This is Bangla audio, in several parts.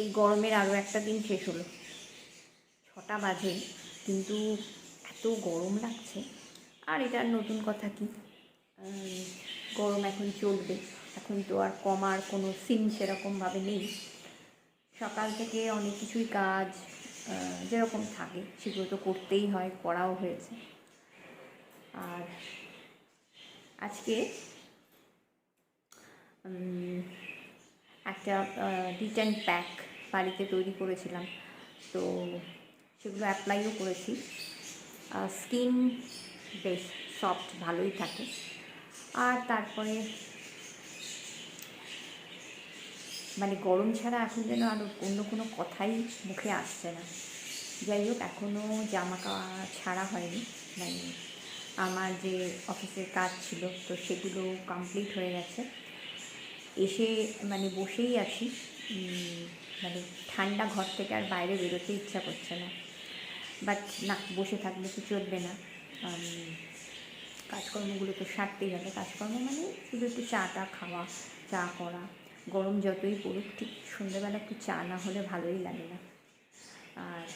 এই গরমের আরও একটা দিন শেষ হলো। ছটা বাজে, কিন্তু এত গরম লাগছে। আর এটার নতুন কথা কি? গরম এখন চলবে। এখন তো আর কমার কোনো সিন সেরকমভাবে নেই। সকাল থেকে অনেক কিছুই কাজ যেরকম থাকে, সেগুলো তো করতেই হয়, করাও হয়েছে। আর আজকে একটা রিটার্ন প্যাক তৈরি করেছিলাম। তো সেগুলো অ্যাপ্লাইও করেছি। স্কিন বেশ সফট, ভালোই থাকে। আর তারপরে মানে গরম ছাড়া এখন যেন আর অন্য কোনো কথাই মুখে আসছে না। যাই হোক এখনও জামা ছাড়া হয়নি। মানে আমার যে অফিসের কাজ ছিল, তো সেগুলো কমপ্লিট হয়ে গেছে। এসে মানে বসেই আছি। মানে ঠান্ডা ঘর থেকে আর বাইরে বেরোতে ইচ্ছা করছে না। বাট না, বসে থাকলে তো চলবে না। কাজকর্মগুলো তো সারতেই হবে। কাজকর্ম মানে শুধু একটু চাটা খাওয়া, চা করা। গরম যতই পড়ুক, ঠিক সন্ধ্যেবেলা একটু চা না হলে ভালোই লাগে না। আর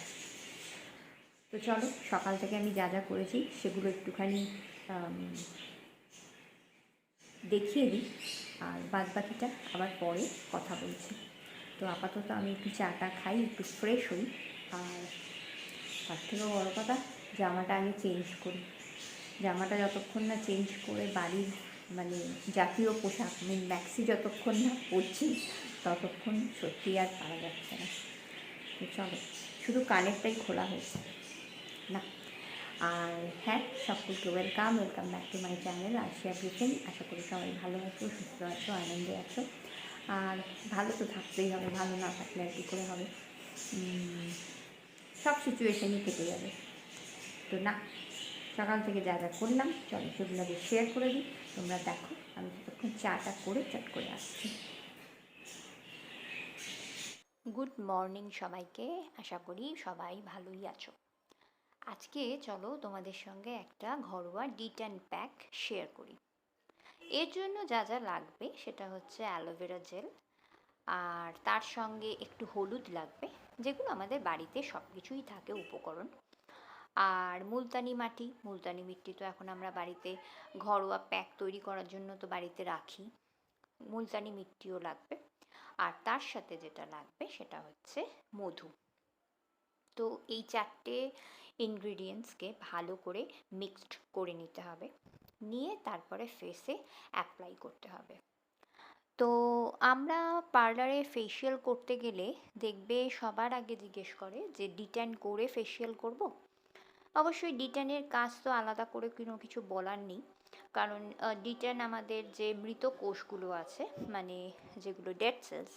তো চলো, সকাল থেকে আমি যা যা করেছি সেগুলো একটুখানি দেখিয়ে দিই। আর বাদ বাকিটা আবার পরে কথা বলছি। তো আপাতত আমি একটু চাটা খাই, একটু ফ্রেশ হই। আর তার থেকেও বড়ো কথা, জামাটা আগে চেঞ্জ করি। জামাটা যতক্ষণ না চেঞ্জ করে বাড়ির মানে জাতীয় পোশাক মিন ম্যাক্সি যতক্ষণ না পরছি, ততক্ষণ সত্যি আর পারা যাচ্ছে না। তো চলো, শুধু কানেরটাই খোলা হয়েছে। না। আর হ্যাঁ সকলকে welcome welcome back to my channel Ashia briefing আশা করি সবাই ভালো আছো, সুস্থ আছো, আনন্দে আছো। আর ভালো তো থাকতেই হবে, ভালো না থাকলে আর কী করে হবে? সব সিচুয়েশনই কেটে যাবে। তো না, সকাল থেকে যা যা করলাম, চলো সেগুলো আগে শেয়ার করে দিই। তোমরা দেখো, আমি ততক্ষণ চাটা করে চট করে আসছি। গুড মর্নিং সবাইকে, আশা করি সবাই ভালোই আছো। আজকে চলো তোমাদের সঙ্গে একটা ঘরোয়া ডিটেন প্যাক শেয়ার করি। এর জন্য যা যা লাগবে সেটা হচ্ছে অ্যালোভেরা জেল আর তার সঙ্গে একটু হলুদ লাগবে, যেগুলো আমাদের বাড়িতে সব কিছুই থাকে উপকরণ। আর মুলতানি মাটি, মুলতানি মিট্টি তো এখন আমরা বাড়িতে ঘরোয়া প্যাক তৈরি করার জন্য তো বাড়িতে রাখি, মুলতানি মিট্টিও লাগবে। আর তার সাথে যেটা লাগবে সেটা হচ্ছে মধু। তো এই চারটে ইনগ্রিডিয়েন্টসকে ভালো করে মিক্সড করে নিতে হবে। নিয়ে তারপরে ফেসে অ্যাপ্লাই করতে হবে। তো আমরা পার্লারে ফেসিয়াল করতে গেলে দেখবে সবার আগে জিজ্ঞেস করে যে ডিট্যান করে ফেসিয়াল করব? অবশ্যই ডিট্যানের কাজ তো আলাদা করে কোনো কিছু বলার নেই। কারণ ডিট্যান আমাদের যে মৃত কোষগুলো আছে মানে যেগুলো ডেড সেলস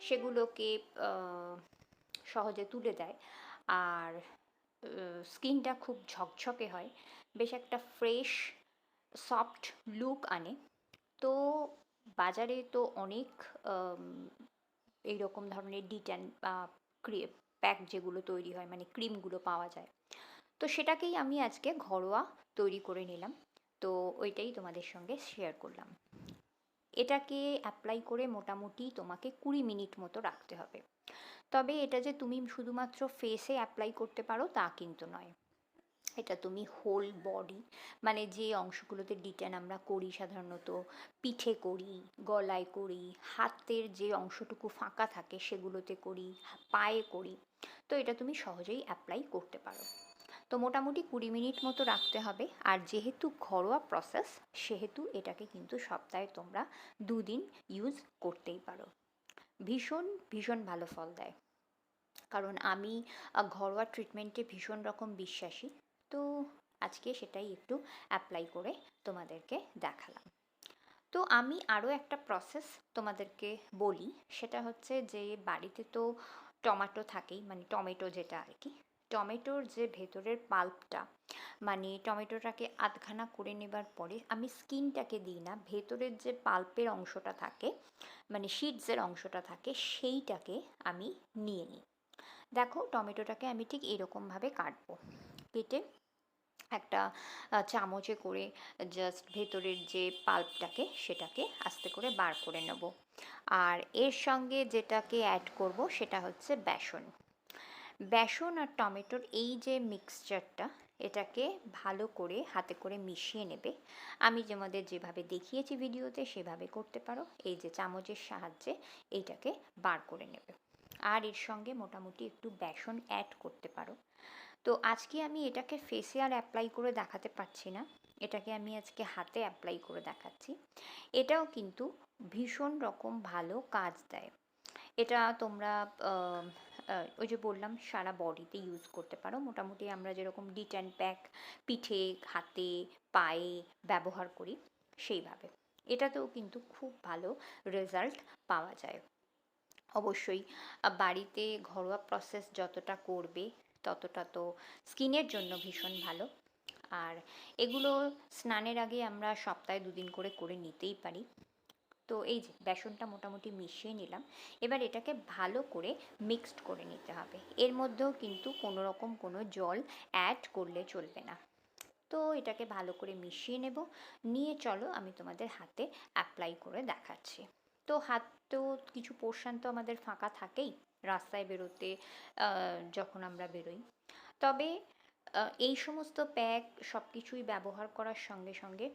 সেগুলোকে সহজে তুলে দেয়। আর স্কিনটা খুব ঝকঝকে হয়। বেশ একটা ফ্রেশ সফট লুক আনে। তো বাজারে তো অনেক এই রকম ধরনের ডিট্যান প্যাক যেগুলো তৈরি হয় মানে ক্রিমগুলো পাওয়া যায়। তো সেটাকেই আমি আজকে ঘরোয়া তৈরি করে নিলাম। তো ওইটাই তোমাদের সঙ্গে শেয়ার করলাম। এটাকে অ্যাপ্লাই করে মোটামুটি তোমাকে কুড়ি মিনিট মতো রাখতে হবে। তবে এটা যে তুমি শুধুমাত্র ফেসে অ্যাপ্লাই করতে পারো তা কিন্তু নয়। এটা তুমি হোল বডি মানে যে অংশগুলোতে ডিটেন আমরা করি সাধারণত, পিঠে করি, গলায় করি, হাতের যে অংশটুকু ফাঁকা থাকে সেগুলোতে করি, পায়ে করি, তো এটা তুমি সহজেই অ্যাপ্লাই করতে পারো। তো মোটামুটি কুড়ি মিনিট মতো রাখতে হবে, আর যেহেতু ঘরোয়া প্রসেস সেহেতু এটাকে কিন্তু সপ্তাহে তোমরা দুদিন ইউজ করতেই পারো। ভীষণ ভীষণ ভালো ফল দেয়। কারণ আমি ঘরোয়া ট্রিটমেন্টে ভীষণ রকম বিশ্বাসী। তো আজকে সেটাই একটু অ্যাপ্লাই করে তোমাদেরকে দেখালাম। তো আমি আরও একটা প্রসেস তোমাদেরকে বলি, সেটা হচ্ছে যে বাড়িতে তো টমেটো থাকেই মানে টমেটো যেটা আর কি। টমেটোর যে ভেতরের পাল্পটা মানে টমেটোটাকে আধখানা করে নেবার পরে আমি স্কিনটাকে দিই না, ভেতরের যে পাল্পের অংশটা থাকে মানে সিডসের অংশটা থাকে, সেইটাকে আমি নিয়ে নিই। দেখো টমেটোটাকে আমি ঠিক এরকমভাবে কাটবো। কেটে একটা চামচে করে জাস্ট ভেতরের যে পাল্পটাকে সেটাকে আস্তে করে বার করে নেব। আর এর সঙ্গে যেটাকে অ্যাড করব সেটা হচ্ছে বেসন। বেসন আর টমেটোর এই যে মিক্সচারটা এটাকে ভালো করে হাতে করে মিশিয়ে নেবে। আমি তোমাদের যেভাবে দেখিয়েছি ভিডিওতে সেভাবে করতে পারো। এই যে চামচের সাহায্যে এইটাকে বার করে নেবে। আর এর সঙ্গে মোটামুটি একটু বেসন অ্যাড করতে পারো। তো আজকে আমি এটাকে ফেসে আর অ্যাপ্লাই করে দেখাতে পারছি না। এটাকে আমি আজকে হাতে অ্যাপ্লাই করে দেখাচ্ছি। এটাও কিন্তু ভীষণ রকম ভালো কাজ দেয়। এটা তোমরা ওই যে বললাম, সারা বডিতে ইউজ করতে পারো। মোটামুটি আমরা যেরকম ডিট অ্যান্ড প্যাক পিঠে, হাতে, পায়ে ব্যবহার করি, সেইভাবে। এটাতেও কিন্তু খুব ভালো রেজাল্ট পাওয়া যায়। অবশ্যই বাড়িতে ঘরোয়া প্রসেস যতটা করবে ততটা তো স্কিনের জন্য ভীষণ ভালো। আর এগুলো স্নানের আগে আমরা সপ্তাহে দুদিন করে করে নিতেই পারি। তো এই যে বেসনটা মোটামুটি মিশিয়ে নিলাম। এবার এটাকে ভালো করে মিক্সড করে নিতে হবে। এর মধ্যেও কিন্তু কোনো রকম কোনো জল অ্যাড করলে চলবে না। তো এটাকে ভালো করে মিশিয়ে নেব। নিয়ে চলো আমি তোমাদের হাতে অ্যাপ্লাই করে দেখাচ্ছি। তো হাত তো কিছু পোর্শন তো আমাদের ফাঁকা থাকেই। রাস্তায় বেরোতে যখন আমরা বেরোই। তবে এই সমস্ত প্যাক সব কিছুই ব্যবহার করার সঙ্গে সঙ্গে,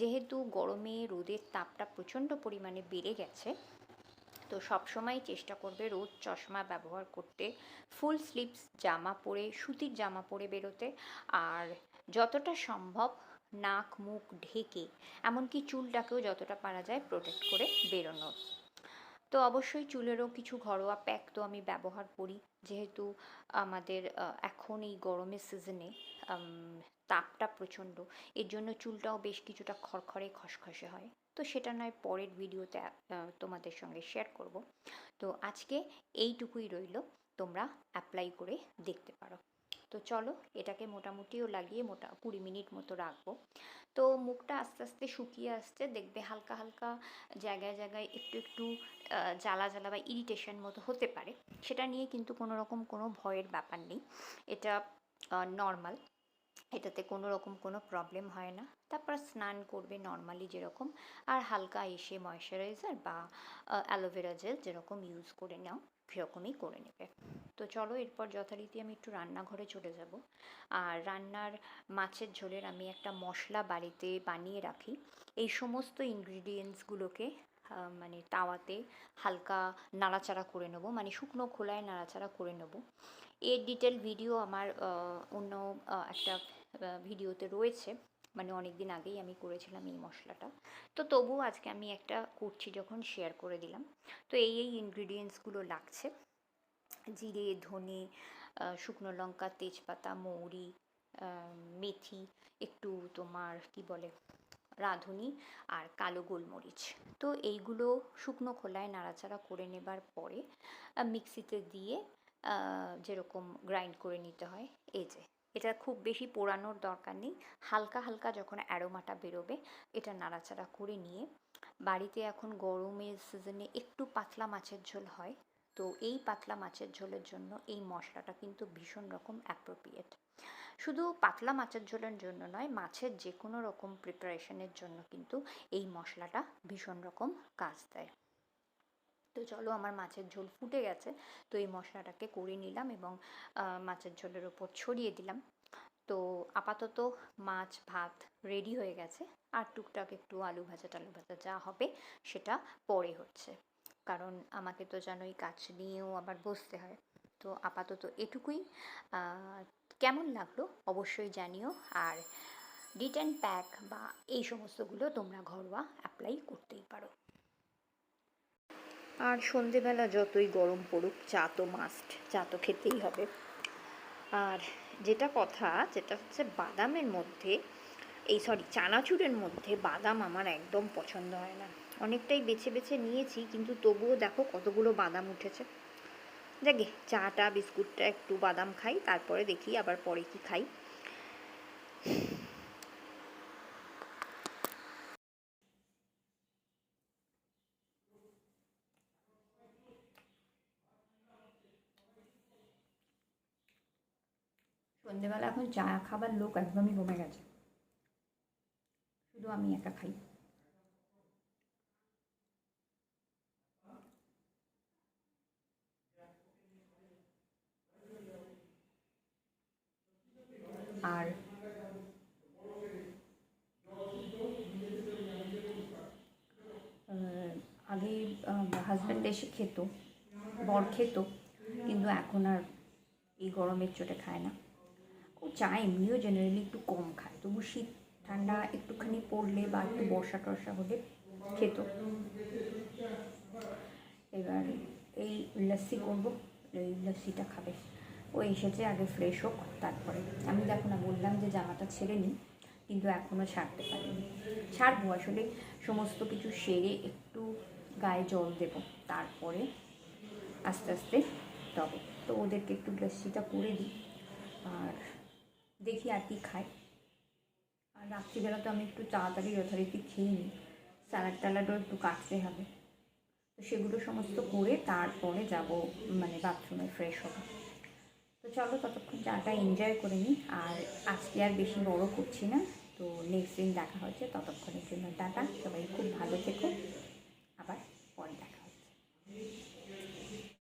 যেহেতু গরমে রোদের তাপটা প্রচণ্ড পরিমাণে বেড়ে গেছে, তো সবসময় চেষ্টা করবে রোদ চশমা ব্যবহার করতে, ফুল স্লিভস জামা পরে, সুতির জামা পরে বেরোতে। আর যতটা সম্ভব নাক মুখ ঢেকে, এমনকি চুলটাকেও যতটা পারা যায় প্রোটেক্ট করে বেরোনোর। তো অবশ্যই চুলেরও কিছু ঘরোয়া প্যাক তো আমি ব্যবহার করি। যেহেতু আমাদের এখন এই গরমের সিজনে তাপটা প্রচণ্ড, এর জন্য চুলটাও বেশ কিছুটা খরখরে খসখসে হয়। তো সেটা নয়, পরের ভিডিওতে তোমাদের সঙ্গে শেয়ার করব। তো আজকে এইটুকুই রইল, তোমরা অ্যাপ্লাই করে দেখতে পারো। তো চলো এটাকে মোটামুটিও লাগিয়ে মোটা কুড়ি মিনিট মতো রাখব। তো মুখটা আস্তে আস্তে শুকিয়ে আসছে, দেখবে হালকা হালকা জায়গায় জায়গায় একটু একটু জ্বালা জ্বালা বা ইরিটেশন মতো হতে পারে। সেটা নিয়ে কিন্তু কোনো রকম কোনো ভয়ের ব্যাপার নেই। এটা নর্মাল এটাতে কোনো রকম কোনো প্রবলেম হয় না। তারপর স্নান করবে নর্মালি যেরকম। আর হালকা এসে ময়শ্চারাইজার বা অ্যালোভেরা জেল যেরকম ইউজ করে নাও। সেরকমই করে নেবে। তো চলো এরপর যথারীতি আমি একটু রান্নাঘরে চলে যাব। আর রান্নার মাছের ঝোলের আমি একটা মশলা বাড়িতে বানিয়ে রাখি। এই সমস্ত ইনগ্রিডিয়েন্টসগুলোকে মানে তাওয়াতে হালকা নাড়াচাড়া করে নেব মানে শুকনো খোলায় নাড়াচাড়া করে নেব। এর ডিটেল ভিডিও আমার অন্য একটা ভিডিওতে রয়েছে। মানে অনেক দিন আগেই আমি করেছিলাম এই মশলাটা। তো তবুও আজকে আমি একটা করছি যখন শেয়ার করে দিলাম, তো এই এই ইনগ্রিডিয়েন্টসগুলো লাগছে। জিরে, ধনে শুকনো লঙ্কা, তেজপাতা, মৌরি মেথি, একটু তোমার কি বলে, রাঁধুনি আর কালো গোলমরিচ। তো এইগুলো শুকনো খোলায় নাড়াচাড়া করে নেবার পরে মিক্সিতে দিয়ে যেরকম গ্রাইন্ড করে নিতে হয়, এই যে। এটা খুব বেশি পোড়ানোর দরকার নেই। হালকা হালকা যখন অ্যারোমাটা বেরোবে, এটা নাড়াচাড়া করে নিয়ে, বাড়িতে এখন গরমের সিজনে একটু পাতলা মাছের ঝোল হয়, তো এই পাতলা মাছের ঝোলের জন্য এই মশলাটা কিন্তু ভীষণ রকম অ্যাপ্রোপ্রিয়েট শুধু পাতলা মাছের ঝোলের জন্য নয়, মাছের যে কোনো রকম প্রিপারেশনের জন্য কিন্তু এই মশলাটা ভীষণ রকম কাজ দেয়। তো চলো আমার মাছের ঝোল ফুটে গেছে। তো এই মশলাটাকে করে নিলাম এবং মাছের ঝোলের ওপর ছড়িয়ে দিলাম। তো আপাতত মাছ ভাত রেডি হয়ে গেছে। আর টুকটাক একটু আলু ভাজা টালু ভাজা যা হবে সেটা পরে হচ্ছে। কারণ আমাকে তো জানোই কাজ নিয়েও আবার বসতে হয়। তো আপাতত এটুকুই। কেমন লাগল অবশ্যই জানিও। আর অ্যান্ড প্যাক বা এই সমস্তগুলো তোমরা ঘরোয়া অ্যাপ্লাই করতেই পারো। আর সন্ধেবেলা যতই গরম পড়ুক, চা তো মাস্ট চা তো খেতেই হবে। আর যেটা কথা, যেটা হচ্ছে বাদামের মধ্যে, এই সরি চানাচুরের মধ্যে বাদাম আমার একদম পছন্দ হয় না। অনেকটাই বেছে বেছে নিয়েছি, কিন্তু তবুও দেখো কতগুলো বাদাম উঠেছে। দেখে চাটা, বিস্কুটটা একটু বাদাম খাই, তারপরে দেখি আবার পরে কি খাই। সন্ধেবেলা এখন চা খাবার লোক একদমই কমে গেছে। শুধু আমি একা খাই। আর আগে হাজব্যান্ড এসে খেত, বর খেত, কিন্তু এখন আর এই গরমের চোটে খায় না। চা এমনিও জেনারেলি একটু কম খায়। তবু শীত, ঠান্ডা একটুখানি পড়লে বা একটু বর্ষা টর্ষা হলে খেত। এবার এই লস্যি করব, এই লস্যিটা খাবে। ও এসেছে, আগে ফ্রেশ হোক, তারপরে। আমি দেখো না, বললাম যে জামাটা ছেড়ে নিই, কিন্তু এখনও ছাড়তে পারিনি। ছাড়বো আসলে সমস্ত কিছু সেরে একটু গায়ে জল দেব, তারপরে আস্তে আস্তে তবে তো ওদেরকে একটু লস্যিটা করে দিই, আর দেখি আর কি খায় আর রাত্রিবেলা তো আমি একটু তাড়াতাড়ি যথারীতি খেয়ে নিই। স্যালাড ট্যালাডও একটু কাটতে হবে। তো সেগুলো সমস্ত করে তারপরে যাব মানে বাথরুমে ফ্রেশ হব। তো চলো ততক্ষণ চাটা এনজয় করে নিই। আর আজকে আর বেশি বড় করছি না। তো নেক্সট দিন দেখা হচ্ছে। ততক্ষণের জন্য টাটা। সবাই খুব ভালো থেকো।